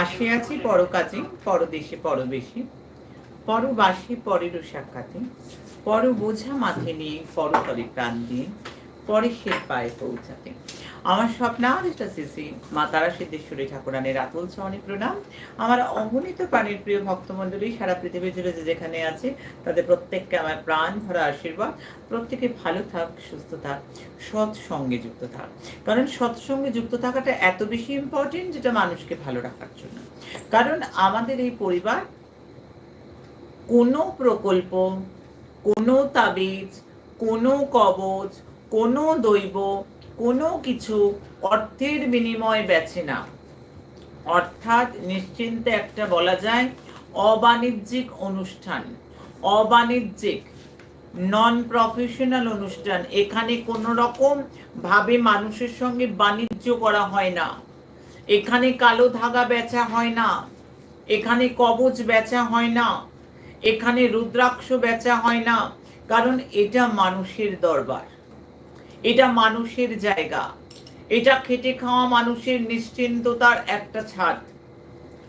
আসিয়াছি পরকাজে, পরদেশে পর বাসে পরেরও সাক্ষাতে। পর বোঝা মাথে নিয়ে পরতরে প্রাণ দিয়ে। পরে সে পায়ে পৌঁছাতে। আমার স্বপ্নার এটা সিসি। মা তারা সিদ্ধেশ্বরী ঠাকুরানের আতুল চরণে প্রণাম। আমার অগণিত প্রাণীর প্রিয় ভক্তমণ্ডলী সারা পৃথিবী জুড়ে যে যেখানে আছে, তাদের প্রত্যেককে আমার প্রাণ ভরা আশীর্বাদ। প্রত্যেকে ভালো থাক, সুস্থ থাক সৎ সঙ্গে যুক্ত থাক। কারণ সৎসঙ্গে যুক্ত থাকাটা এত বেশি ইম্পর্টেন্ট যেটা মানুষকে ভালো রাখার জন্য। কারণ আমাদের এই পরিবার কোনো প্রকল্প, কোনো তাবিজ, কোনো কবচ, কোনো দৈব কোনো কিছু অর্থের বিনিময় বেছে না অর্থাৎ নিশ্চিন্তে একটা বলা যায় অবাণিজ্যিক অনুষ্ঠান। অবাণিজ্যিক নন প্রফেশনাল অনুষ্ঠান। এখানে কোনো রকম ভাবে মানুষের সঙ্গে বাণিজ্য করা হয় না। এখানে কালো ধাগা বেচা হয় না। এখানে কবচ বেচা হয় না। এখানে রুদ্রাক্ষ বেচা হয় না। কারণ এটা মানুষের দরবার। এটা মানুষের জায়গা। এটা খেটে খাওয়া মানুষের নিশ্চিন্ততার একটা ছাদ।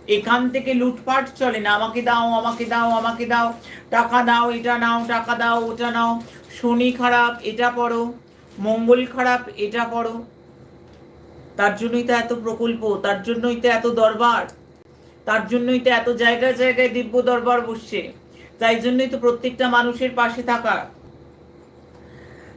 এখান থেকে লুটপাট চলে না, আমাকে দাও আমাকে দাও আমাকে দাও, টাকা দাও, এটা নাও, টাকা দাও, ওটা নাও। শনি খারাপ, এটা পড়ো। মঙ্গল খারাপ, এটা পড়ো। তার জন্যই তো এত প্রকল্প, তার জন্যই তো এত দরবার। তার জন্যই তো এত জায়গায় জায়গায় দিব্য দরবার বসছে। তাই জন্যই তো প্রত্যেকটা মানুষের পাশে থাকা।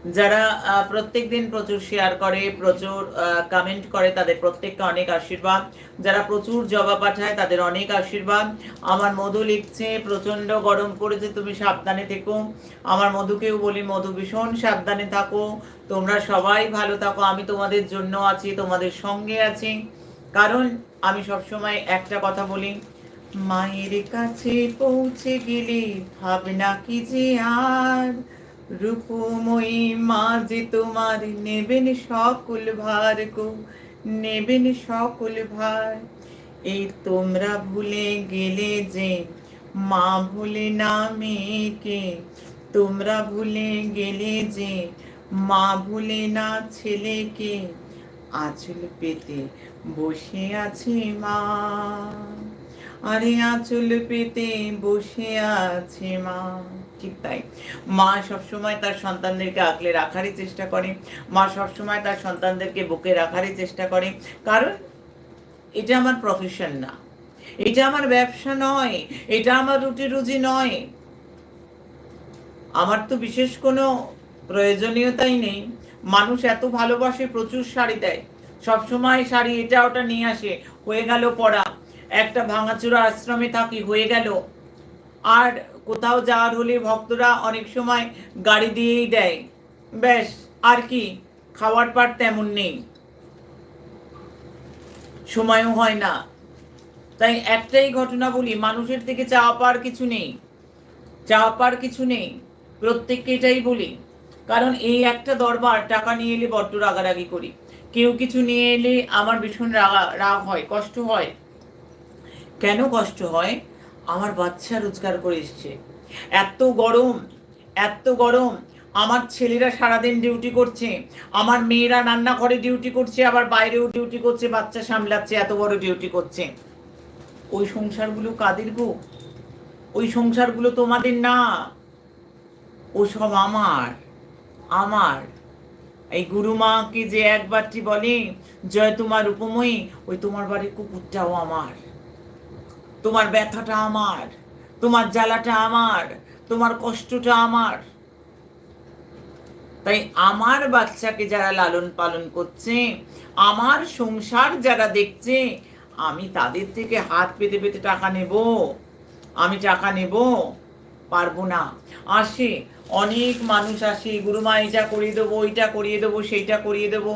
যারা প্রত্যেক দিন প্রচুর শেয়ার করে, প্রচুর কমেন্ট করে, তাদের প্রত্যেককে অনেক আশীর্বাদ। যারা প্রচুর জবা পাঠায়, তাদের অনেক আশীর্বাদ। আমার মধু লিখছে প্রচণ্ড গরম পড়েছে, তুমি সাবধানে থেকো। আমার মধুকেও বলি, মধু ভীষণ সাবধানে থাকো। তোমরা সবাই ভালো থাকো। আমি তোমাদের জন্য আছি, তোমাদের সঙ্গে আছি। কারণ, আমি সবসময় একটা কথা বলি, মায়ের কাছে পৌঁছে গেলে ভাবনা কি যে আর? রূপময়ী মা যে তোমার নেবেন সকল ভার গো, নেবেন সকল ভার। এই তোমরা ভুলে গেলে যে, মা ভুলে না মেয়েকে। তোমরা ভুলে গেলে যে, মা ভুলে না ছেলেকে। আঁচল পেতে বসে আছে মা। আরে আঁচল পেতে বসে আছে মা। ঠিক তাই। মা সবসময় তার সন্তানদেরকে আঁকলে রাখারই চেষ্টা করে। মা সবসময় তার সন্তানদেরকে বুকে রাখারই চেষ্টা করে। কারণ এটা আমার প্রফেশন না। এটা আমার ব্যবসা নয়। এটা আমার রুটি রুজি নয়। আমার তো বিশেষ কোনো প্রয়োজনীয়তাই নেই। মানুষ এত ভালোবাসে, প্রচুর শাড়ি দেয়। সবসময় শাড়ি এটা ওটা নিয়ে আসে। হয়ে গেল পড়া। একটা ভাঙাচোরা আশ্রমে থাকি, হয়ে গেল। আর কোথাও যাওয়ার হলে ভক্তরা অনেক সময় গাড়ি দিয়েই দেয়। ব্যাস, আর কি, খাওয়ার পার তেমন নেই। সময়ও হয় না। তাই একটাই ঘটনা বলি, মানুষের থেকে চাওয়া পাওয়ার কিছু নেই। চাওয়া পাওয়ার কিছু নেই। প্রত্যেককে এটাই বলি, কারণ এই একটা দরবার টাকা নিয়ে এলে বড্ড রাগারাগি করি। কেউ কিছু নিয়ে এলে আমার ভীষণ রাগা, রাগ হয়, কষ্ট হয়। কেন কষ্ট হয়? আমার বাচ্চা রোজগার করে এসছে। এত গরম এত গরম। আমার ছেলেরা সারাদিন ডিউটি করছে, আমার মেয়েরা রান্নাঘরে ডিউটি করছে, আবার বাইরেও ডিউটি করছে, বাচ্চা সামলাচ্ছে, এত বড় ডিউটি করছে। ওই সংসারগুলো কাদের গো? ওই সংসারগুলো তোমাদের না? ও সব আমার আমার। এই গুরুমাকে যে একবারটি বলে, জয় তোমার উপময়ী, ওই তোমার বাড়ির কুকুরটাও আমার। তোমার ব্যথাটা আমার তোমার জ্বালাটা আমার তোমার কষ্টটা আমার। তাই আমার বাচ্চাকে যারা লালন পালন করছে আমার সংসার যারা দেখছে আমি তাদের থেকে হাত পেতে পেতে টাকা নেব। আমি টাকা নেব। পারব না। আসে অনেক মানুষ আসে গুরুমা এটা করিয়ে দেবো ওইটা করিয়ে দেবো সেইটা করিয়ে দেবো।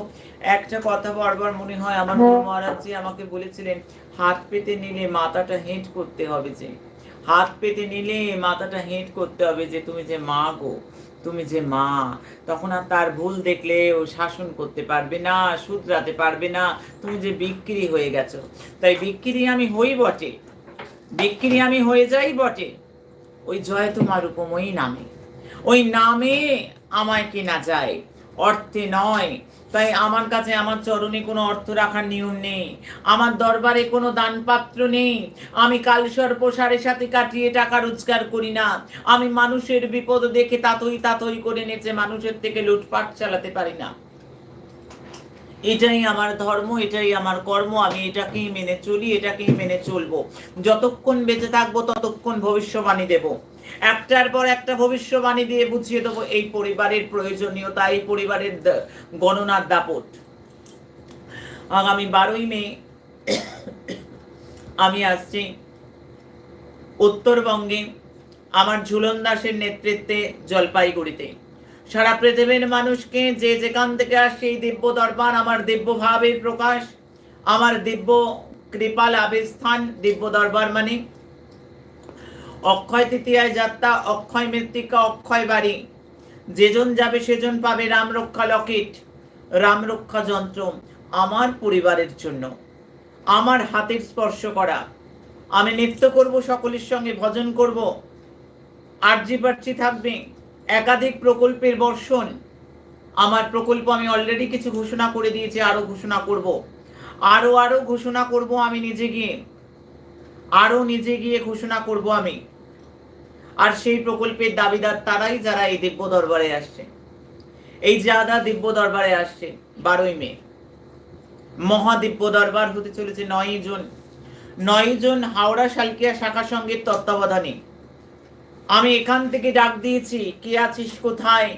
একটা কথা বারবার মনে হয় আমার গুরু মহারাজ আমাকে বলেছিলেন হাত পেতে নিলে মাথাটা হেঁট করতে হবে যে। হাত পেতে নিলে মাথাটা হেঁট করতে হবে যে, তুমি যে মা গো, তুমি যে মা। তখন আর তার ভুল দেখলে ও শাসন করতে পারবে না, শুধরাতে পারবে না। তুমি যে বিক্রি হয়ে গেছো। তাই বিক্রি আমি হই বটে। বিক্রি আমি হয়ে যাই বটে। ওই জয় তোমার উপময়ী নামে। ওই নামে আমায় কেনা যায়। অর্থে নয় তাই আমার কাছে আমার চরণে কোনো অর্থ রাখার নিয়ম নেই। আমার দরবারে কোনো দানপাত্র নেই। আমি কালসর্প সাড়ে সাথে কাটিয়ে টাকা রোজগার করি না। আমি মানুষের বিপদ দেখে তাতই তাতই করে নেচে মানুষের থেকে লুটপাট চালাতে পারি না। এটাই আমার ধর্ম, এটাই আমার কর্ম, আমি এটাকেই মেনে চলি, এটাকেই মেনে চলবো। যতক্ষণ বেঁচে থাকব, ততক্ষণ ভবিষ্যবাণী দেব। একটার পর একটা ভবিষ্যবাণী দিয়ে বুঝিয়ে দেবো, এই পরিবারের প্রয়োজনীয়তা, এই পরিবারের গণনার দাপট। আগামী বারোই মে, আমি আসছি উত্তরবঙ্গে, আমার ঝুলন দাসের নেতৃত্বে জলপাইগুড়িতে। সারা পৃথিবীর মানুষকে যে যেখান থেকে আসছে এই দিব্য দরবার, আমার দিব্য ভাবের প্রকাশ, আমার দিব্য কৃপা লাভের স্থান দিব্য দরবার মানে অক্ষয় তৃতীয়ায় যাত্রা, অক্ষয় মৃত্তিকা, অক্ষয় বাড়ি। যেজন যাবে সেজন পাবে রাম রক্ষা লকেট রাম রক্ষা যন্ত্র আমার পরিবারের জন্য। আমার হাতের স্পর্শ করা। আমি নৃত্য করব, সকলের সঙ্গে ভজন করব। আর্জি পার্চি থাকবে। একাধিক প্রকল্পের বর্ষণ। আমার প্রকল্প আমি অলরেডি কিছু ঘোষণা করে দিয়েছি, আরও ঘোষণা করব। আরও আরও ঘোষণা করব আমি নিজে গিয়ে। আরও নিজে গিয়ে ঘোষণা করব আমি। আর সেই প্রকল্পের দাবিদার তারাই যারা এই দিব্য দরবারে আসছে। এই যাদা দিব্য দরবারে আসছে, বারোই মে। মহাদিব্য দরবার হতে চলেছে নয় জন। নয় জন হাওড়া শালকিয়া শাখা সঙ্গের তত্ত্বাবধানে। আমি এখান থেকে ডাক দিয়েছি, কে আছিস কোথায়?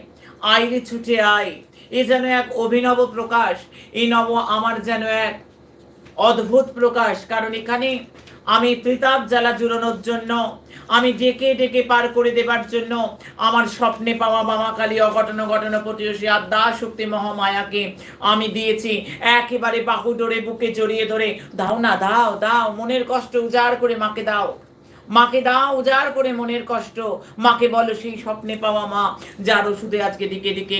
আইরে ছুটে আয়। এ যেন এক অভিনব প্রকাশ এই নব আমার যেন এক অদ্ভুত প্রকাশ। কারণ এখানে আমি ত্রিতাপ জ্বালা জুড়ানোর জন্য, আমি ডেকে ডেকে পার করে দেবার জন্য আমার স্বপ্নে পাওয়া মামা কালী অঘটন ঘটন প্রতিবেশী আদ্যা শক্তি মহামায়াকে আমি দিয়েছি। একেবারে বাহু ডোরে বুকে জড়িয়ে ধরে, দাও না, দাও দাও, মনের কষ্ট উজাড় করে মাকে দাও। মাকে দাও উজাড় করে মনের কষ্ট। মাকে বলো সেই স্বপ্নে পাওয়া মা, যার ওষুধে আজকে দিকে দিকে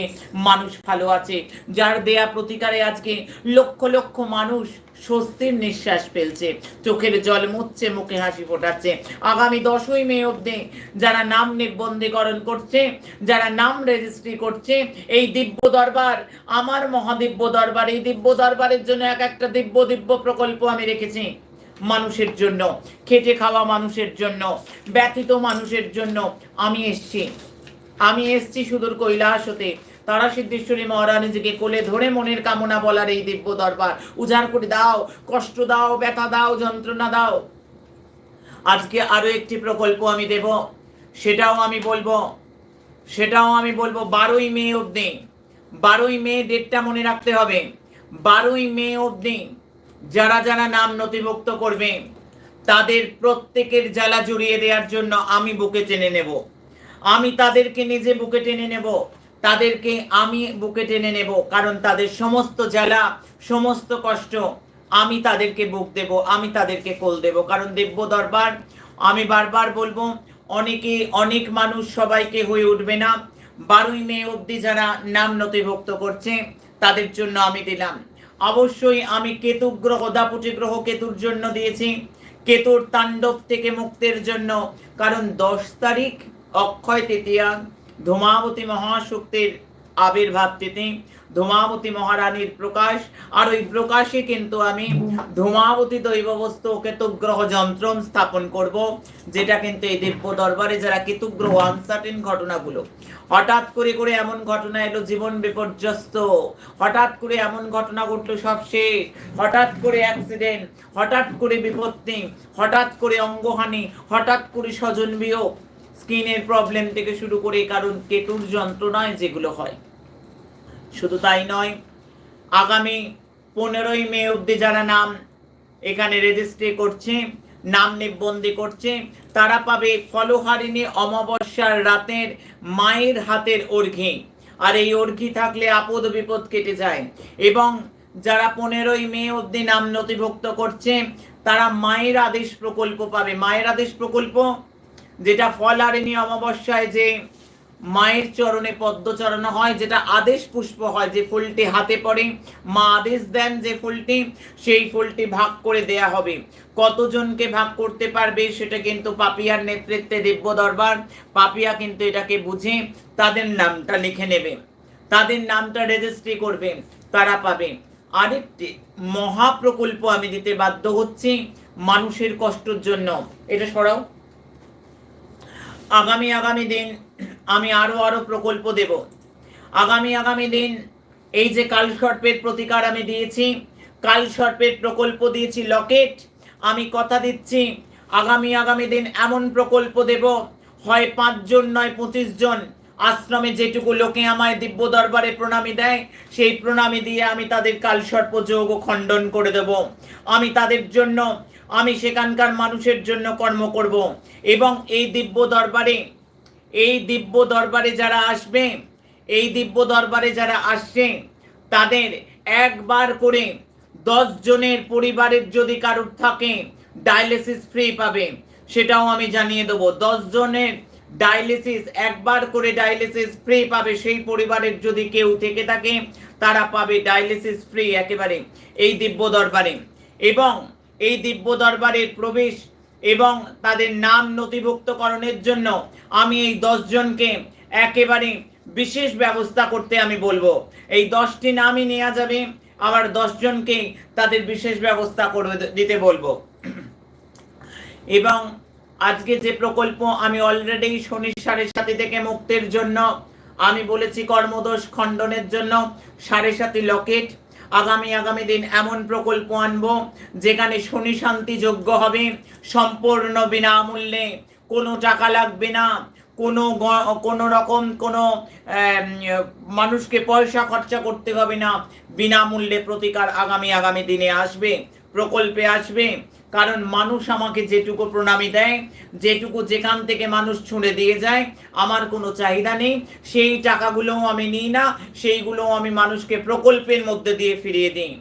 মানুষ ভালো আছে, যার দেয়া প্রতিকারে আজকে লক্ষ লক্ষ মানুষ স্বস্তির নিঃশ্বাস ফেলছে, চোখের জল মুচ্ছে মুখে হাসি ফোটাচ্ছে। আগামী দশই মে অব্দি যারা নাম নিবন্ধীকরণ করছে, যারা নাম রেজিস্ট্রি করছে, এই দিব্য দরবার, আমার মহাদিব্য দরবার, এই দিব্য দরবারের জন্য এক একটা দিব্য দিব্য প্রকল্প আমি রেখেছি। মানুষের জন্য, খেটে খাওয়া মানুষের জন্য, ব্যথিত মানুষের জন্য আমি এসছি। আমি এসছি সুদূর কৈলাস হতে তারা সিদ্ধেশ্বরী মহারানীজিকে কোলে ধরে মনের কামনা বলার এই দিব্য দরবার। উজাড় করে দাও, কষ্ট দাও, ব্যথা দাও, যন্ত্রণা দাও। আজকে আরও একটি প্রকল্প আমি দেব। সেটাও আমি বলব। সেটাও আমি বলব বারোই মে অবধি। বারোই মে ডেটটা মনে রাখতে হবে। বারোই মে অবধি। যারা যারা নাম নথিভুক্ত করবে, তাদের প্রত্যেকের জ্বালা জুড়িয়ে দেওয়ার জন্য আমি বুকে টেনে নেব। আমি তাদেরকে নিজে বুকে টেনে নেব। তাদেরকে আমি বুকে টেনে নেব, কারণ তাদের সমস্ত জ্বালা, সমস্ত কষ্ট আমি তাদেরকে বুক দেব, আমি তাদেরকে কোল দেব। কারণ দেব্য দরবার, আমি বারবার বলব, অনেকে, অনেক মানুষ সবাইকে হয়ে উঠবে না। বারোই মে অবধি যারা নাম নথিভুক্ত করছে, তাদের জন্য আমি দিলাম। অবশ্যই আমি কেতু গ্রহ, দাপুটি গ্রহ কেতুর জন্য দিয়েছি। কেতুর তাণ্ডব থেকে মুক্তির জন্য, কারণ দশ তারিখ অক্ষয় তৃতীয়া, ধূমাবতী মহাশক্তির আবির্ভাব তিথি ধূমাবতী মহারানীর প্রকাশ। আর ওই প্রকাশে কিন্তু আমি ধূমাবতী দৈববস্তু কেতুগ্রহ যন্ত্রম স্থাপন করব, যেটা কিন্তু এই দিব্য দরবারে যারা কেতুগ্রহ আনসার্টেন ঘটনাগুলো। হঠাৎ করে করে এমন ঘটনা এলো, জীবন বিপর্যস্ত। হঠাৎ করে এমন ঘটনা ঘটলো, সব শেষ। হঠাৎ করে অ্যাক্সিডেন্ট হঠাৎ করে বিপত্তি, হঠাৎ করে অঙ্গহানি, হঠাৎ করে স্বজন বিয়োগ স্কিনের প্রবলেম থেকে শুরু করে কারণ কেতুর যন্ত্রণায় যেগুলো হয়। শুধু তাই নয়, আগামী পনেরোই মে অবধি যারা নাম এখানে রেজিস্ট্রি করছে, নাম নিবন্ধী করছে, তারা পাবে ফলহারিণী অমাবস্যার রাতের মায়ের হাতের অর্ঘি আর এই অর্ঘি থাকলে আপদ বিপদ কেটে যায়। এবং যারা পনেরোই মে অবধি নাম নথিভুক্ত করছে, তারা মায়ের আদেশ প্রকল্প পাবে। মায়ের আদেশ প্রকল্প, যেটা ফলহারিণী অমাবস্যায় যে মায়ের চরণে পদ্ম চড়ানো হয়, যেটা আদেশ পুষ্প হয়, যে ফুলটি হাতে পড়ে, মা আদেশ দেন যে ফুলটি, সেই ফুলটি ভাগ করে দেয়া হবে। কতজনকে ভাগ করতে পারবে, সেটা কিন্তু পাপিয়ার নেতৃত্বে দিব্য দরবার পাপিয়া কিন্তু এটাকে বুঝে তাদের নামটা লিখে নেবে। তাদের নামটা রেজিস্ট্রি করবে, তারা পাবে। আরেকটি মহাপ্রকল্প আমি দিতে বাধ্য হচ্ছি মানুষের কষ্টের জন্য। এটা সরাও। আগামী আগামী দিন আমি আরও আরও প্রকল্প দেব। আগামী আগামী দিন এই যে কাল সর্পের প্রতিকার আমি দিয়েছি, কাল সর্পের প্রকল্প দিয়েছি লকেট, আমি কথা দিচ্ছি, আগামী আগামী দিন এমন প্রকল্প দেব, হয় পাঁচজন নয় পঁচিশ জন আশ্রমে যেটুকু লোকে আমায় দিব্য দরবারে প্রণামী দেয়, সেই প্রণামী দিয়ে আমি তাদের কালসর্প যোগ খণ্ডন করে দেব। আমি তাদের জন্য, আমি সেখানকার মানুষের জন্য কর্ম করব এবং এই দিব্য দরবারে এই দিব্য দরবারে যারা আসবে, এই দিব্য দরবারে যারা আসছে, তাদের একবার করে দশ জনের পরিবারের যদি কারোর থাকে ডায়ালিসিস ফ্রি পাবে। সেটাও আমি জানিয়ে দেবো। দশ জনের ডায়ালিসিস একবার করে ডায়ালিসিস ফ্রি পাবে। সেই পরিবারের যদি কেউ থেকে থাকে, তারা পাবে ডায়ালিসিস ফ্রি একেবারে। এই দিব্য দরবারে। এবং এই দিব্য দরবারের প্রবেশ এবং তাদের নাম নথিভুক্তকরণের জন্য আমি এই দশ জনকে একেবারে বিশেষ ব্যবস্থা করতে আমি বলব। এই দশটি নামই নেওয়া যাবে, আবার দশ জনকে তাদের বিশেষ ব্যবস্থা করে দিতে বলব। এবং আজকে যে প্রকল্প আমি অলরেডি শনি সাড়ে সাথী থেকে মুক্তির জন্য আমি বলেছি কর্মদোষ খণ্ডনের জন্য সাড়ে সাথী লকেট আগামী আগামী দিন এমন প্রকল্প আনব যেখানে শনি শান্তি যোগ্য হবে, সম্পূর্ণ বিনামূল্যে। কোনো টাকা লাগবে না। কোনো কোনো রকম কোনো মানুষকে পয়সা খরচা করতে হবে না। বিনামূল্যে প্রতিকার আগামী আগামী দিনে আসবে, প্রকল্পে আসবে। কারণ মানুষ আমাকে যেটুকু প্রণামী দেয়, যেটুকু যেখান থেকে মানুষ ছুঁড়ে দিয়ে যায়, আমার কোনো চাহিদা নেই। সেই টাকাগুলোও আমি নিই না, সেইগুলোও আমি মানুষকে প্রকল্পের মধ্যে দিয়ে ফিরিয়ে দিই।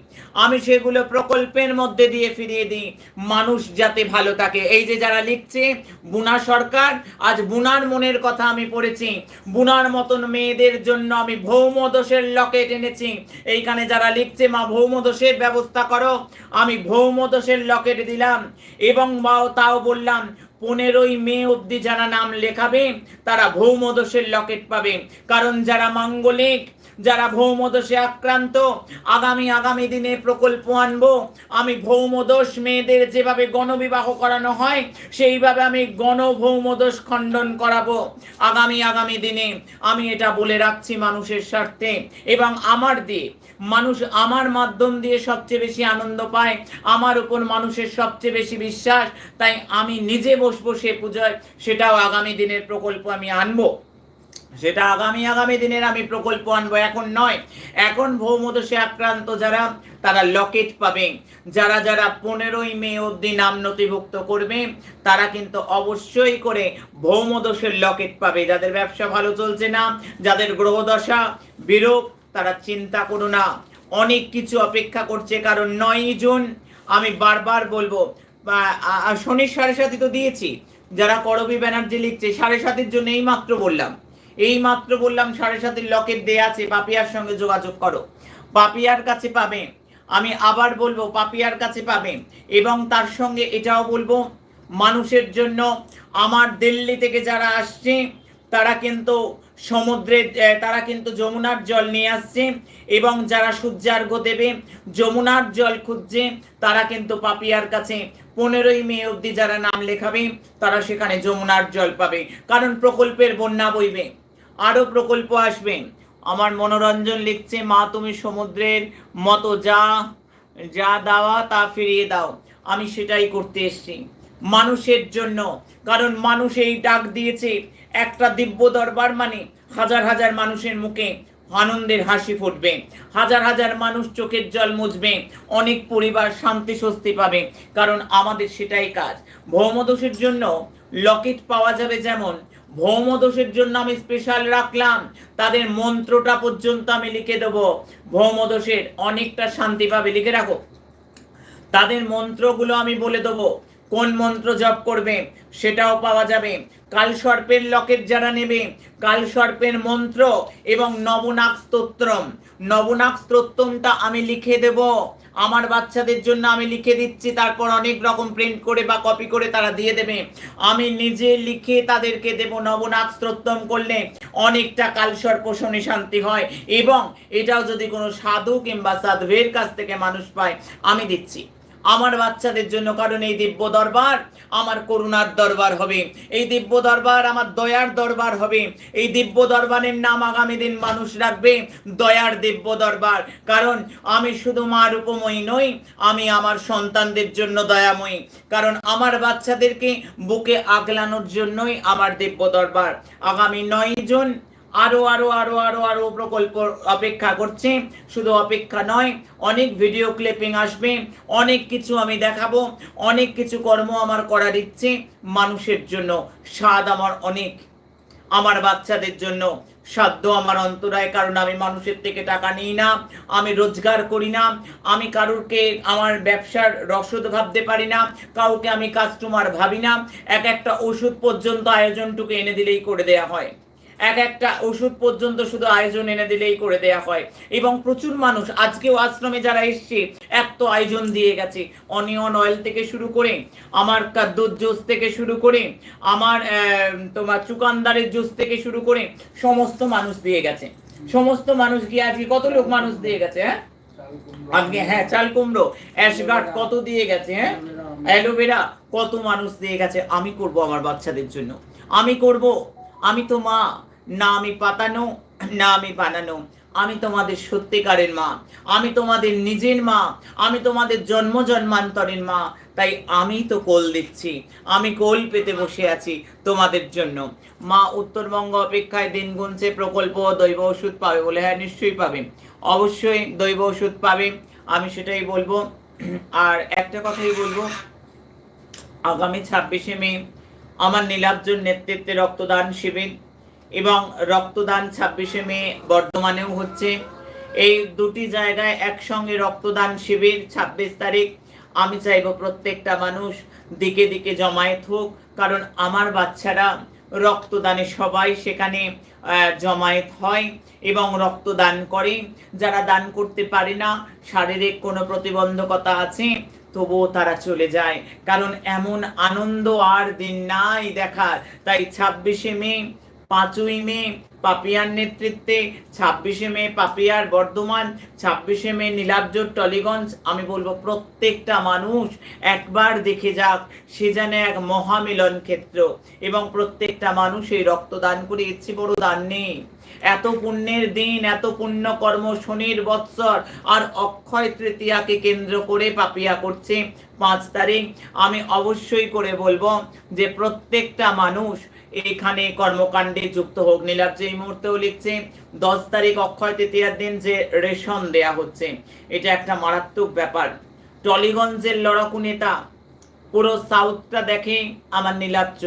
আমি সেগুলো প্রকল্পের মধ্যে দিয়ে ফিরিয়ে দিই। মানুষ যাতে ভালো থাকে। এই যে যারা লিখছে, বুনা সরকার, আজ বুনার মনের কথা আমি পড়েছি। বুনার মতন মেয়েদের জন্য আমি ভৌম দোষের লকেট এনেছি। এইখানে যারা লিখছে, মা, ভৌম দোষের ব্যবস্থা করো। আমি ভৌম দোষের লকেট দিলাম এবং তাও বললাম, পনেরোই মে অবধি যারা নাম লেখাবে, তারা ভৌম দোষের লকেট পাবে। কারণ যারা মাঙ্গলিক যারা ভৌমদোষে আক্রান্ত, আগামী আগামী দিনে প্রকল্প আনব। আমি ভৌমদোষ মেয়েদের যেভাবে গণবিবাহ করানো হয়, সেইভাবে আমি গণভৌমদোষ খণ্ডন করাবো। আগামী আগামী দিনে আমি এটা বলে রাখছি মানুষের স্বার্থে। এবং আমার দিয়ে, মানুষ আমার মাধ্যম দিয়ে সবচেয়ে বেশি আনন্দ পায়, আমার উপর মানুষের সবচেয়ে বেশি বিশ্বাস। তাই আমি নিজে বসবো সে পুজোয়, সেটাও আগামী দিনের প্রকল্প আমি আনব। সেটা আগামী আগামী দিনের আমি প্রকল্প আনব। এখন নয়। এখন ভৌমদোষে আক্রান্ত যারা, তারা লকেট পাবে। যারা যারা পনেরোই মে অবধি নাম নথিভুক্ত করবে, তারা কিন্তু অবশ্যই করে ভৌমদোষের লকেট পাবে। যাদের ব্যবসা ভালো চলছে না, যাদের গ্রহদশা বিরূপ, তারা চিন্তা করো না। অনেক কিছু অপেক্ষা করছে, কারণ নয় জুন। আমি বারবার বলব শনির সাড়ে সাথী তো দিয়েছি। যারা করবি ব্যানার্জি লিখছে, সাড়ে সাতের জন্য এই মাত্র বললাম। এই মাত্র বললাম সাড়ে সাতির লকেট দেয়া আছে, পাপিয়ার সঙ্গে যোগাযোগ করো। পাপিয়ার কাছে পাবে, আমি আবার বলব পাপিয়ার কাছে পাবে, এবং তার সঙ্গে এটাও বলব, মানুষের জন্য আমার দিল্লি থেকে যারা আসছে, তারা কিন্তু সমুদ্রে তারা কিন্তু যমুনার জল নিয়ে আসছে, এবং যারা সূর্যার্ঘ দেবে, যমুনার জল খুঁজছে, তারা কিন্তু পাপিয়ার কাছে পনেরোই মে অবধি যারা নাম লেখাবে, তারা সেখানে যমুনার জল পাবে, কারণ প্রকল্পের বন্যা বইবে। আরও প্রকল্প আসবে। আমার মনোরঞ্জন লিখছে, মা, তুমি সমুদ্রের মতো যা যা দেওয়া তা ফিরিয়ে দাও। আমি সেটাই করতে এসেছি। মানুষের জন্য, কারণ মানুষ এই ডাক দিয়েছে, একটা দিব্য দরবার মানে হাজার হাজার মানুষের মুখে আনন্দের হাসি ফুটবে। হাজার হাজার মানুষ চোখের জল মুছবে, অনেক পরিবার শান্তি স্বস্তি পাবে, কারণ আমাদের সেটাই কাজ। ভৌমদোষের জন্য লকেট পাওয়া যাবে যেমন ভৌমদোষের জন্য আমি স্পেশাল রাখলাম। তাদের মন্ত্রটা পর্যন্ত আমি লিখে দেবো। ভৌমদোষের অনেকটা শান্তি পাবে, লিখে রাখো। তাদের মন্ত্রগুলো আমি বলে দেবো। কোন মন্ত্র জপ করবে, সেটাও পাওয়া যাবে। কাল সর্পের লকেট যারা নেবে কাল সর্পের মন্ত্র এবং নবনাক স্তোত্রম। নবনাক স্তোত্রমটা আমি লিখে দেব। আমার বাচ্চাদের জন্য আমি লিখে দিচ্ছি, তারপর অনেক রকম প্রিন্ট করে বা কপি করে তারা দিয়ে দেবে। আমি নিজে লিখে তাদেরকে দেব নবনাথ স্তোত্তম করলে অনেকটা কালসর্প শনি শান্তি হয় এবং এটাও যদি কোনো সাধু কিংবা সাধুয়ের কাছ থেকে মানুষ পায়, আমি দিচ্ছি। আমার বাচ্চাদের জন্য কারণ এই দিব্য দরবার আমার করুণার দরবার হবে। এই দিব্য দরবার আমার দয়ার দরবার হবে। এই দিব্য দরবারের নাম আগামী দিন মানুষ রাখবে দয়ার দিব্য দরবার। কারণ আমি শুধু মা রূপময়ী নই, আমি আমার সন্তানদের জন্য দয়াময়ী। কারণ আমার বাচ্চাদেরকে বুকে আগলানোর জন্যই আমার দিব্য দরবার। আগামী নয় জন আরও আরও আরও আরও আরও প্রকল্প অপেক্ষা করছে। শুধু অপেক্ষা নয়, অনেক ভিডিও ক্লিপিং আসবে, অনেক কিছু আমি দেখাবো, অনেক কিছু কর্ম আমার করার ইচ্ছে মানুষের জন্য স্বাদ আমার অনেক, আমার বাচ্চাদের জন্য সাধ্য আমার অন্তরায়, কারণ আমি মানুষের থেকে টাকা নিই না, আমি রোজগার করি না, আমি কারুরকে, আমার ব্যবসার রসদ ভাবতে পারি না, কাউকে আমি কাস্টমার ভাবি না। এক একটা ওষুধ পর্যন্ত আয়োজনটুকু এনে দিলেই করে দেয়া হয়। এক একটা ওষুধ পর্যন্ত শুধু আয়োজন এনে দিলেই করে দেয়া হয়। এবং প্রচুর মানুষ, আজকেও আশ্রমে যারা এসছে, এক তো আয়োজন দিয়ে গেছে। অনিয়ন অয়েল থেকে শুরু করে, আমার কা- দুধ জুস থেকে শুরু করে, আমার তোমার চুকান্দারের জুস থেকে শুরু করে, সমস্ত মানুষ দিয়ে গেছে। সমস্ত মানুষ গিয়ে আজকে কত লোক মানুষ দিয়ে গেছে হ্যাঁ? আজকে হ্যাঁ চাল কুমড়ো অ্যাশগার্ড কত দিয়ে গেছে হ্যাঁ? অ্যালোভেরা কত মানুষ দিয়ে গেছে, আমি করব আমার বাচ্চাদের জন্য। আমি করব, আমি তো মা না আমি পাতানো না আমি বানানো। আমি তোমাদের সত্যিকারের মা, আমি তোমাদের নিজের মা, আমি তোমাদের জন্ম জন্মান্তরের মা, তাই আমি তো কোল দিচ্ছি, আমি কোল পেতে বসে আছি তোমাদের জন্য। মা উত্তরবঙ্গ অপেক্ষায় দিন গুনছে প্রকল্প দৈব ওষুধ পাবে বলে হ্যাঁ নিশ্চয়ই পাবে। অবশ্যই দৈব ওষুধ পাবে, আমি সেটাই বলব। আর একটা কথাই বলব, আগামী ছাব্বিশে মে, আমার নীলাব্জর নেতৃত্বে রক্তদান শিবির। এবং রক্তদান ছাব্বিশে মে বর্ধমানেও হচ্ছে। এই দুটি জায়গায় একসঙ্গে রক্তদান শিবির, ছাব্বিশ তারিখ। আমি চাইব প্রত্যেকটা মানুষ দিকে দিকে জমায়েত হোক, কারণ আমার বাচ্চারা রক্তদানে সবাই সেখানে জমায়েত হয় এবং রক্তদান করে। যারা দান করতে পারে না, শারীরিক কোনো প্রতিবন্ধকতা আছে, তবুও তারা চলে যায়। কারণ এমন আনন্দ আর দিন নাই দেখার। তাই ছাব্বিশে মে পাঁচই মে পাপিয়ার নেতৃত্বে, ছাব্বিশে মে পাপিয়ার বর্ধমান, ছাব্বিশে মে নীলাব্জ টলিগঞ্জ, আমি বলব প্রত্যেকটা মানুষ একবার দেখে যাক সে যেন এক মহামিলন ক্ষেত্র এবং প্রত্যেকটা মানুষ এই রক্তদান করে ইচ্ছে বড় দান নেই। এত পুণ্যের দিন, এত পুণ্য কর্ম শনির বৎসর, আর অক্ষয় তৃতীয়াকে কেন্দ্র করে পাপিয়া করছে পাঁচ তারিখ। আমি অবশ্যই করে বলব যে প্রত্যেকটা মানুষ এখানে কর্মকাণ্ডে যুক্ত হোক। নীলাভ যে এই মুহূর্তেও লিখছে, দশ তারিখ অক্ষয় তৃতীয়ার দিন যে রেশন দেয়া হচ্ছে, এটা একটা মারাত্মক ব্যাপার। টলিগঞ্জের লড়াকু নেতা, পুরো সাউথটা দেখে আমার নীলাব্জ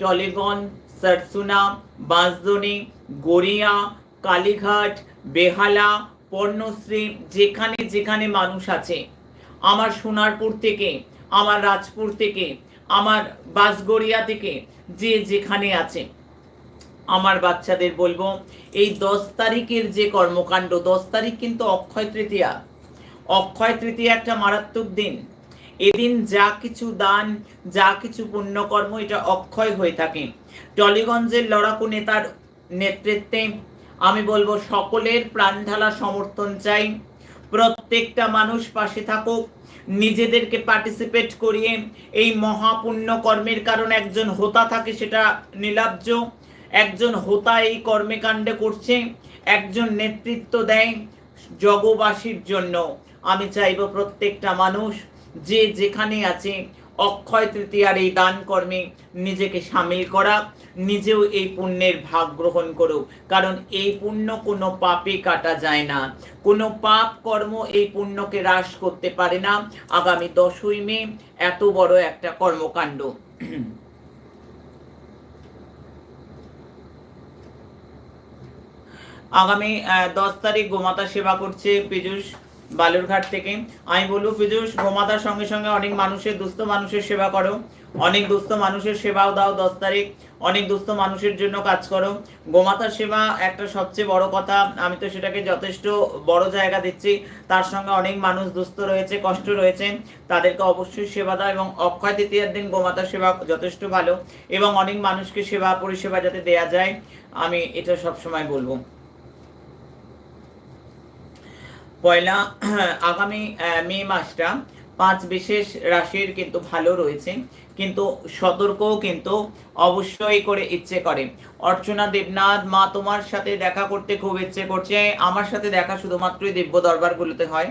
টলিগঞ্জ সারসুনা, বাঁশদনি, গড়িয়া, কালীঘাট, বেহালা পর্ণশ্রী যেখানে যেখানে মানুষ আছে। আমার সোনারপুর থেকে, আমার রাজপুর থেকে, আমার বাসগড়িয়া থেকে যে যেখানে আছে। আমার বাচ্চাদের বলব, এই দশ তারিখের যে কর্মকাণ্ড, দশ তারিখ কিন্তু অক্ষয় তৃতীয়া। অক্ষয় তৃতীয়া একটা মারাত্মক দিন। এদিন যা কিছু দান, যা কিছু পুণ্যকর্ম, এটা অক্ষয় হয়ে থাকে। টলিগঞ্জের লড়াকু নেতার নেতৃত্বে আমি বলব সকলের প্রাণঢালা সমর্থন চাই। প্রত্যেকটা মানুষ পাশে থাকুক, নিজেদেরকে পার্টিসিপেট করিয়ে এই মহাপুণ্য কর্মের কারণ একজন হোতা থাকে সেটা নীলাব্জ একজন হোতা এই কর্মকাণ্ডে করছে, একজন নেতৃত্ব দেয় জগবাসীর জন্য। আমি চাইব প্রত্যেকটা মানুষ যে যেখানে আছে অক্ষয় তৃতীয়ার এই দান কর্মে নিজেকে সামিল করা, নিজেও এই পুণ্যের ভাগ গ্রহণ করুক। কারণ এই পুণ্য কোনো পাপে কাটা যায় না। কোনো পাপ কর্ম এই পুণ্যকে হ্রাস করতে পারে না। আগামী দশই মে এত বড় একটা কর্মকাণ্ড। আগামী দশ তারিখ গোমাতা সেবা করছে, পীযুষ। বালুরঘাট থেকে। আমি বলব, পীযুষ, গোমাতার সঙ্গে সঙ্গে অনেক মানুষের দুস্থ মানুষের সেবা করো। অনেক দুস্থ মানুষের সেবাও দাও দশ তারিখ। অনেক দুস্থ মানুষের জন্য কাজ করো। গোমাতার সেবা একটা সবচেয়ে বড় কথা। আমি তো সেটাকে যথেষ্ট বড় জায়গা দিচ্ছি। তার সঙ্গে অনেক মানুষ দুস্থ রয়েছে, কষ্ট রয়েছে। তাদেরকে অবশ্যই সেবা দাও এবং অক্ষয় তৃতীয়ার দিন গোমাতার সেবা যথেষ্ট ভালো এবং অনেক মানুষকে সেবা পরিষেবা যাতে দেয়া যায়। আমি এটা সবসময় বলব। পয়লা আগামী মে মাসটা পাঁচ বিশেষ রাশির কিন্তু ভালো রয়েছে। কিন্তু সতর্কও কিন্তু অবশ্যই করে ইচ্ছে করে। অর্চনা দেবনাথ, মা তোমার সাথে দেখা করতে খুব ইচ্ছে করছে। আমার সাথে দেখা শুধুমাত্রই দিব্য দরবারগুলোতে হয়।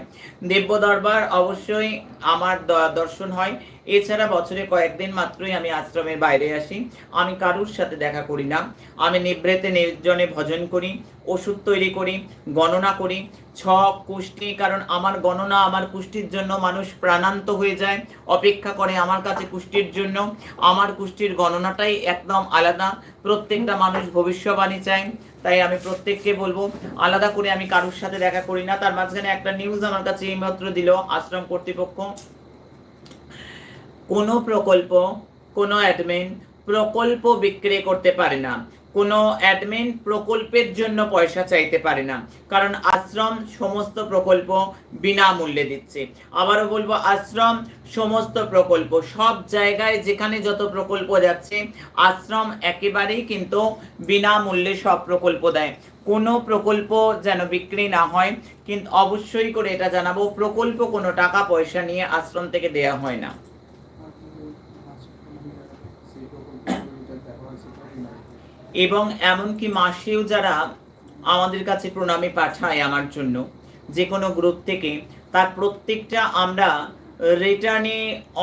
দিব্য দরবার অবশ্যই আমার দর্শন হয়। এছাড়া বছরে কয়েকদিন মাত্রই আমি আশ্রমের বাইরে আসি। আমি কারুর সাথে দেখা করি না। আমি নিবৃতে নির্জনে ভজন করি, ওষুধ তৈরি করি, গণনা করি। ছক, কুষ্টি, কারণ আমার গণনা আমার কুষ্টির জন্য মানুষ প্রাণান্ত হয়ে যায়। অপেক্ষা করে আমার কাছে কুষ্টির জন্য। আমার কুষ্টির গণনাটাই একদম আলাদা। প্রত্যেকটা মানুষ ভবিষ্যবাণী চায়। তাই আমি প্রত্যেককে বলব, আলাদা করে আমি কারুর সাথে দেখা করি না। তার মাঝখানে একটা নিউজ আমার কাছে এইমাত্র দিল, আশ্রম কর্তৃপক্ষ। কোনো প্রকল্প, কোনো অ্যাডমিন প্রকল্প বিক্রি করতে পারে না। কোনো অ্যাডমিন প্রকল্পের জন্য পয়সা চাইতে পারে না। কারণ আশ্রম সমস্ত প্রকল্প বিনামূল্যে দিচ্ছে। আবারও বলব, আশ্রম সমস্ত প্রকল্প, সব জায়গায় যেখানে যত প্রকল্প যাচ্ছে, আশ্রম একেবারেই কিন্তু বিনামূল্যে সব প্রকল্প দেয়। কোনো প্রকল্প যেন বিক্রি না হয়, কিন্তু অবশ্যই করে এটা জানাব, প্রকল্প কোনো টাকা পয়সা নিয়ে আশ্রম থেকে দেয়া হয় না। এবং এমনকি মাসেও যারা আমাদের কাছে প্রণামী পাঠায় আমার জন্য, যে কোনো গ্রুপ থেকে, তার প্রত্যেকটা আমরা রিটার্নে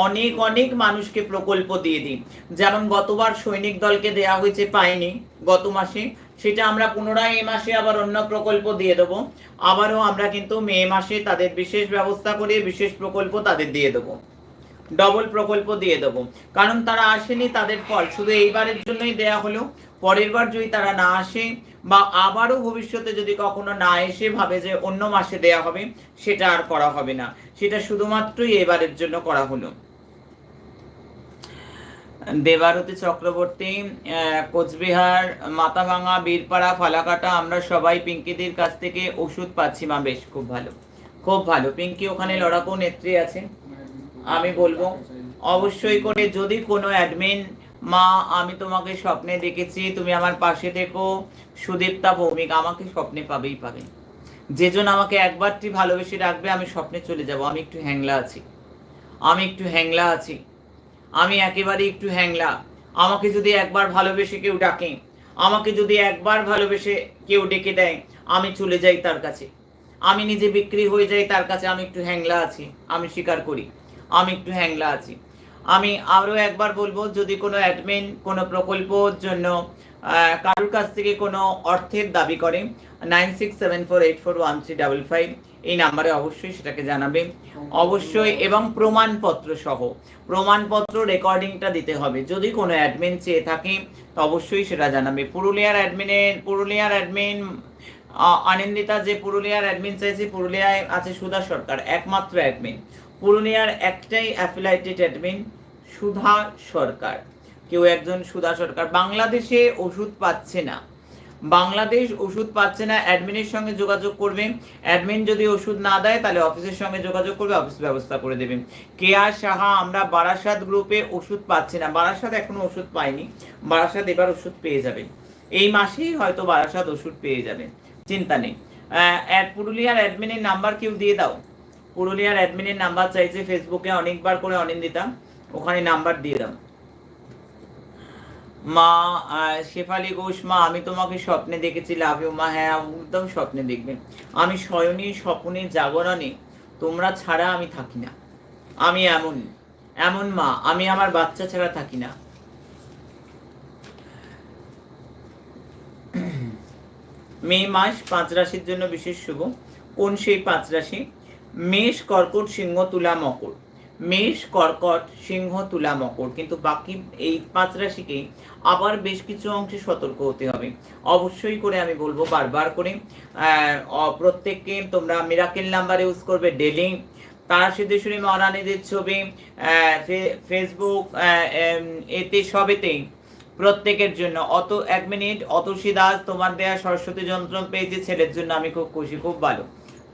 অনেক অনেক মানুষকে প্রকল্প দিয়ে দিই। যেমন গতবার সৈনিক দলকে দেয়া হয়েছে পাইনি গত মাসে, সেটা আমরা পুনরায় এ মাসে আবার অন্য প্রকল্প দিয়ে দেবো। আবারও আমরা কিন্তু মে মাসে তাদের বিশেষ ব্যবস্থা করে বিশেষ প্রকল্প তাদের দিয়ে দেবো। ডবল প্রকল্প দিয়ে দেবো। কারণ তারা আসেনি, তাদের ফল। শুধু এইবারের জন্যই দেয়া হলো। পরের বার যদি তারা না আসে বা আবারও ভবিষ্যতে যদি কখনো না এসে ভাবে যে অন্য মাসে দেয়া হবে, সেটা আর করা হবে না। সেটা শুধুমাত্রই এবারের জন্য করা হলো। দেবারতী চক্রবর্তী কোচবিহার মাথাভাঙা বীরপাড়া, ফালাকাটা, আমরা সবাই পিঙ্কিদির কাছ থেকে ওষুধ পাচ্ছি। মা, বেশ, খুব ভালো। খুব ভালো। পিঙ্কি, ওখানে লড়াকু নেত্রী আছে। আমি বলব, অবশ্যই করে যদি কোনো অ্যাডমিন মা, আমি তোমাকে স্বপ্নে দেখেছি, তুমি আমার পাশে থেকো সুদীপ্তা ভৌমিক আমাকে স্বপ্নে পাবেই পাবে। যেজন আমাকে একবারটি ভালোবেসে রাখবে, আমি স্বপ্নে চলে যাব। আমি একটু হ্যাংলা আছি। আমি একটু হ্যাংলা আছি। আমি একেবারে একটু হ্যাংলা। আমাকে যদি একবার ভালোবেসে কেউ ডাকে, আমাকে যদি একবার ভালোবেসে কেউ ডেকে দেয়, আমি চলে যাই তার কাছে। আমি নিজে বিক্রি হয়ে যাই তার কাছে, আমি একটু হ্যাংলা আছি। আমি স্বীকার করি। আমি একটু হ্যাংলা আছি। আমি আরও একবার বলব, যদি কোনো অ্যাডমিন কোনো প্রকল্পর জন্য কারোর কাছ থেকে কোনো অর্থের দাবি করে nine six seven four eight four one three double five এই নাম্বারে অবশ্যই সেটাকে জানাবে। অবশ্যই এবং প্রমাণপত্র সহ, প্রমাণপত্র রেকর্ডিংটা দিতে হবে। যদি কোনো অ্যাডমিন চেয়ে থাকে, তো অবশ্যই সেটা জানাবে। পুরুলিয়ার অ্যাডমিনের পুরুলিয়ার অ্যাডমিন আনন্দিতা যে পুরুলিয়ার অ্যাডমিন চাইছে, পুরুলিয়ায় আছে সুধা সরকার, একমাত্র অ্যাডমিন পুরুলিয়ার একটাই অ্যাফিলাইটেড অ্যাডমিন সুধা সরকার। কেউ একজন সুধা সরকার। বাংলাদেশে ওষুধ পাচ্ছে না। বাংলাদেশ ওষুধ পাচ্ছে না অ্যাডমিনের সঙ্গে যোগাযোগ করবে। অ্যাডমিন যদি ওষুধ না দেয়, তাহলে অফিসের সঙ্গে যোগাযোগ করবে অফিস ব্যবস্থা করে দেবে। কেয়া সাহা, আমরা বারাসাত গ্রুপে ওষুধ পাচ্ছি না। বারাসাত এখনও ওষুধ পাইনি। বারাসাত এবার ওষুধ পেয়ে যাবে। এই মাসেই হয়তো বারাসাত ওষুধ পেয়ে যাবে। চিন্তা নেই। পুরুলিয়ার অ্যাডমিনের নাম্বার কেউ দিয়ে দাও। পুরুলিয়ার অ্যাডমিনের নাম্বার চাইছে ফেসবুকে অনেকবার করে অনিন্দিতা ওখানে নাম্বার দিয়ে দাম মা শেফালি ঘোষ, মা, আমি তোমাকে স্বপ্নে দেখেছি লাভ ইউ মা হ্যাঁ একদম স্বপ্নে দেখবে। আমি শয়নী স্বপ্নে জাগরণে, তোমরা ছাড়া আমি থাকি না। আমি এমন এমন মা, আমি আমার বাচ্চা ছাড়া থাকি না। মে মাস পাঁচ রাশির জন্য বিশেষ শুভ। কোন সেই পাঁচ রাশি? মেষ, কর্কট, সিংহ, তুলা, মকর। মেষ, কর্কট, সিংহ, তুলা, মকর। কিন্তু বাকি এই পাঁচ রাশিকেই আবার বেশ কিছু অংশে সতর্ক হতে হবে। অবশ্যই করে আমি বলব বারবার করে প্রত্যেককে তোমরা মিরাকেল নাম্বার ইউজ করবে ডেলি তারা সিদ্ধেশ্বরী মহারানীদের ছবি ফেসবুক এতে সবেতেই প্রত্যেকের জন্য। অত এক মিনিট অতসী দাস তোমার দেয়া সরস্বতী যন্ত্র পেয়েছে, ছেলের জন্য আমি খুব খুশি, খুব ভালো।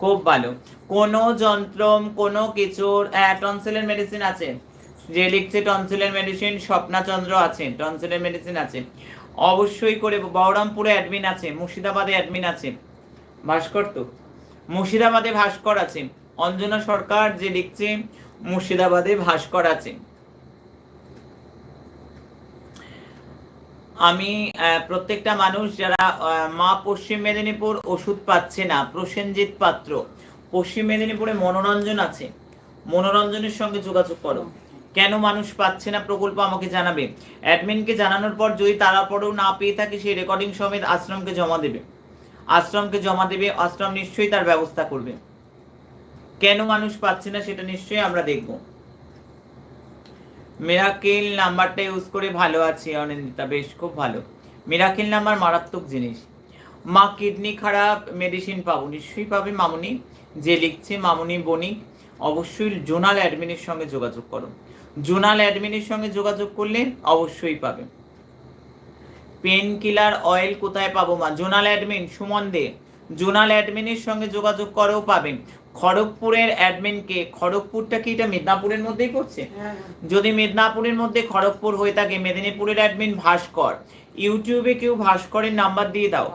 খুব ভালো। কোনো যন্ত্রম, কোনো কিছুর টনসিলের মেডিসিন আছে? যে লিখছে টনসিলের মেডিসিন স্বপ্নাচন্দ্র আছে টনসিলের মেডিসিন আছে। অবশ্যই করে বহরমপুরে অ্যাডমিন আছে, মুর্শিদাবাদে অ্যাডমিন আছে। ভাস্কর তো? মুর্শিদাবাদে ভাস্কর আছে। অঞ্জনা সরকার যে লিখছে, মুর্শিদাবাদে ভাস্কর আছে। আমি প্রত্যেকটা মানুষ যারা মা পশ্চিম মেদিনীপুর ওষুধ পাচ্ছে না, প্রসেনজিৎ পাত্র, পশ্চিম মেদিনীপুরে মনোরঞ্জন আছে, মনোরঞ্জনের সঙ্গে যোগাযোগ করো। কেন মানুষ পাচ্ছে না প্রকল্প আমাকে জানাবে। অ্যাডমিনকে জানানোর পর যদি তারপরেও না পেয়ে থাকে, সেই রেকর্ডিং সমেত আশ্রমকে জমা দেবে। আশ্রমকে জমা দেবে, আশ্রম নিশ্চয়ই তার ব্যবস্থা করবে। কেন মানুষ পাচ্ছে না, সেটা নিশ্চয়ই আমরা দেখব। মিরাকেল নাম্বারটা ইউজ করে ভালো আছি, অনিন্দিতা, বেশ খুব ভালো। মিরাকেল নাম্বার মারাত্মক জিনিস। মা কিডনি খারাপ মেডিসিন পাবো, নিশ্চয়ই পাবে মামুনি। যে লিখছে মামুনি বণিক অবশ্যই জোনাল অ্যাডমিনের সঙ্গে যোগাযোগ করো। জোনাল অ্যাডমিনের সঙ্গে যোগাযোগ করলে অবশ্যই পাবে। পেন কিলার অয়েল কোথায় পাবো মা? Zonal admin Suman Dey. Zonal অ্যাডমিনের সঙ্গে যোগাযোগ করেও পাবেন খড়গপুরের অ্যাডমিনকে খড়গপুরটা কি এটা মেদিনীপুরের মধ্যেই পড়ছে যদি মেদিনীপুরের মধ্যে খড়গপুর হয়ে থাকে মেদিনীপুরের অ্যাডমিন ভাস্কর ইউটিউবে কেউ ভাস্করের নাম্বার দিয়ে দাও।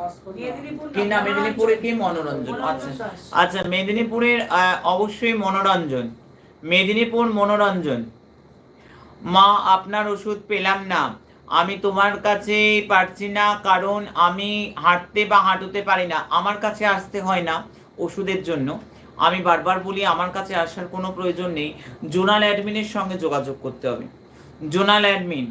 কি না মেদিনীপুরে কি? মনোরঞ্জন। আচ্ছা। আচ্ছা মেদিনীপুরের অবশ্যই মনোরঞ্জন। মেদিনীপুর মনোরঞ্জন। মা আপনার ওষুধ পেলাম না। আমি তোমার কাছে পারছি না কারণ আমি হাঁটতে বা হাঁটুতে পারি না। আমার কাছে আসতে হয় না ওষুধের জন্য। আমি বারবার বলি, আমার কাছে আসার কোনো প্রয়োজন নেই। জোনাল অ্যাডমিনের সঙ্গে যোগাযোগ করতে হবে। জোনাল অ্যাডমিন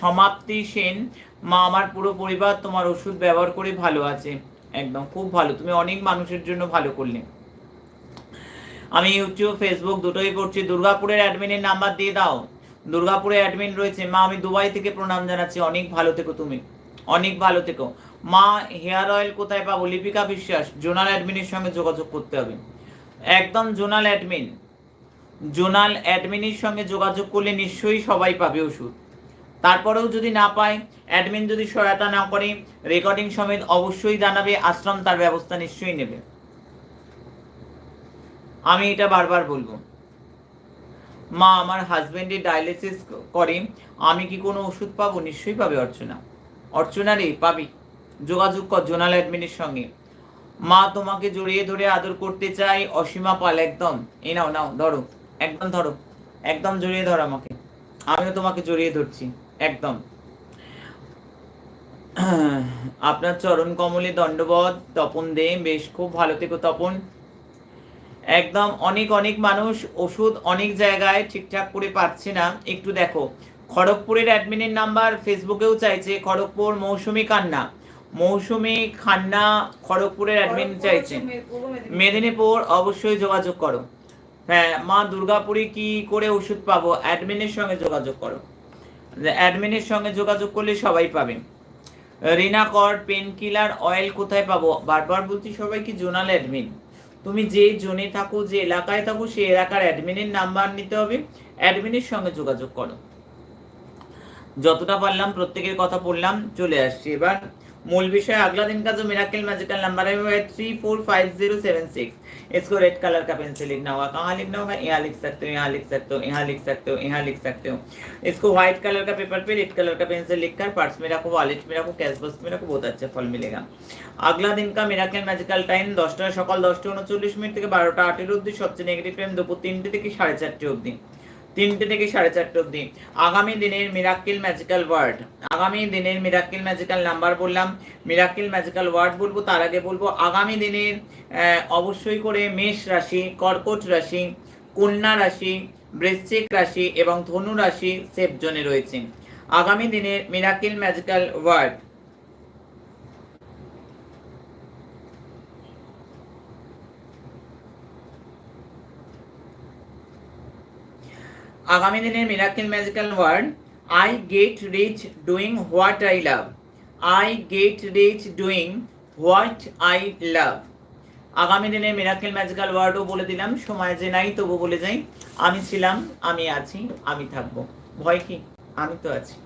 সমাপ্তি সেন, মা, আমার পুরো পরিবার তোমার ওষুধ ব্যবহার করে ভালো আছে। একদম, খুব ভালো। তুমি অনেক মানুষের জন্য ভালো করলে। আমি ইউটিউব, ফেসবুক দুটোই করছি দুর্গাপুরের অ্যাডমিনের নাম্বার দিয়ে দাও। দুর্গাপুরে অ্যাডমিন রয়েছে। মা, আমি দুবাই থেকে প্রণাম জানাচ্ছি। অনেক ভালো থেকো তুমি। অনেক ভালো থেকো। মা, হেয়ার অয়েল কোথায় পাবো? লিপিকা বিশ্বাস, জোনাল অ্যাডমিনের সঙ্গে যোগাযোগ করতে হবে। একদম জোনাল অ্যাডমিন। জোনাল অ্যাডমিনের সঙ্গে যোগাযোগ করলে নিশ্চয়ই সবাই পাবে ওষুধ। তারপরেও যদি না পায়, অ্যাডমিন যদি সহায়তা না করে, রেকর্ডিং সমেত অবশ্যই জানাবে, আশ্রম তার ব্যবস্থা নিশ্চয়ই নেবে। আমি এটা বারবার বলব। মা, আমার হাজবেন্ডের ডায়ালিসিস করে, আমি কি কোনো ওষুধ পাবো? নিশ্চয়ই পাবে অর্চনা। অর্চনা রে পাবি। যোগাযোগ কর জোনাল অ্যাডমিনের সঙ্গে। মা তোমাকে জড়িয়ে ধরে আদর করতে চাই অসীমা পাল একদম। এই নাও নাও, ধরো। একদম ধরো। একদম জড়িয়ে ধরো আমাকে। আমিও তোমাকে জড়িয়ে ধরছি। একদম। আপনার চরণ কমলে দণ্ডবধ, তপন দে, বেশ, খুব ভালো থেকো তপন। একদম অনেক অনেক মানুষ ওষুধ অনেক জায়গায় ঠিকঠাক করে পাচ্ছে না। একটু দেখো। খড়গপুরের অ্যাডমিনের নাম্বার ফেসবুকেও চাইছে খড়গপুর মৌসুমি কান্না মৌসুমি খান্না খড়গপুরের অ্যাডমিন চাইছে। মেদিনীপুর। অবশ্যই যোগাযোগ করো। হ্যাঁ মা দুর্গাপুরে কি করে ওষুধ পাবো? অ্যাডমিনের সঙ্গে যোগাযোগ করো। অ্যাডমিনের সঙ্গে যোগাযোগ করলে সবাই পাবে। রিনা কর পেন কিলার অয়েল কোথায় পাবো? বারবার বলছি সবাই কি জোনাল অ্যাডমিন? তুমি যে জোনে থাকো যে এলাকায় থাকো সেই এলাকার অ্যাডমিনের নাম্বার নিতে হবে। অ্যাডমিনের সঙ্গে যোগাযোগ করো। যতটা পারলাম প্রত্যেকের কথা বললাম চলে আসছি এবার मूल विषय अगला दिन का जो मिराकल मैजिकल नंबर है वो है three four five zero seven six इसको रेड कलर का पेन से लिखना होगा कहाँ लिखना होगा यहाँ लिख सकते हो यहाँ लिख सकते हो यहाँ लिख सकते हो यहाँ लिख सकते हो इसको व्हाइट कलर का पेपर पे रेड कलर का पेन से लिखकर पर्स में रखो वॉलेट में रखो कैश बॉक्स में रखो बहुत अच्छा फल मिलेगा अगला दिन का मिराकल मैजिकल टाइम দশটা সকাল দশটা উনচল্লিশ মিনিট থেকে বারোটা আটের অবধি সবচেয়ে নেগেটিভ টাইম দুপুর তিনটে থেকে সাড়ে চারটে অবধি তিনটে থেকে সাড়ে চারটে অবধি। আগামী দিনের মিরাক্কিল ম্যাজিক্যাল ওয়ার্ড আগামী দিনের মিরাক্কিল ম্যাজিক্যাল নাম্বার বললাম। মিরাক্কিল ম্যাজিক্যাল ওয়ার্ড বলব, তার আগে বলব, আগামী দিনের অবশ্যই করে মেষ রাশি, কর্কট রাশি, কন্যা রাশি, বৃশ্চিক রাশি এবং ধনু রাশি সেফ জোনে রয়েছে। আগামী দিনের মিরাক্কিল ম্যাজিক্যাল ওয়ার্ড আগামী দিনের miracle magical word I get rich doing what I love. I get rich doing what I love. আগামী দিনে মিরাকেল ম্যাজিক্যাল ওয়ার্ডও বলে দিলাম, সময় যে নাই তবু বলে যাই, আমি ছিলাম, আমি আছি, আমি থাকব। ভয় কি? আমি তো আছি।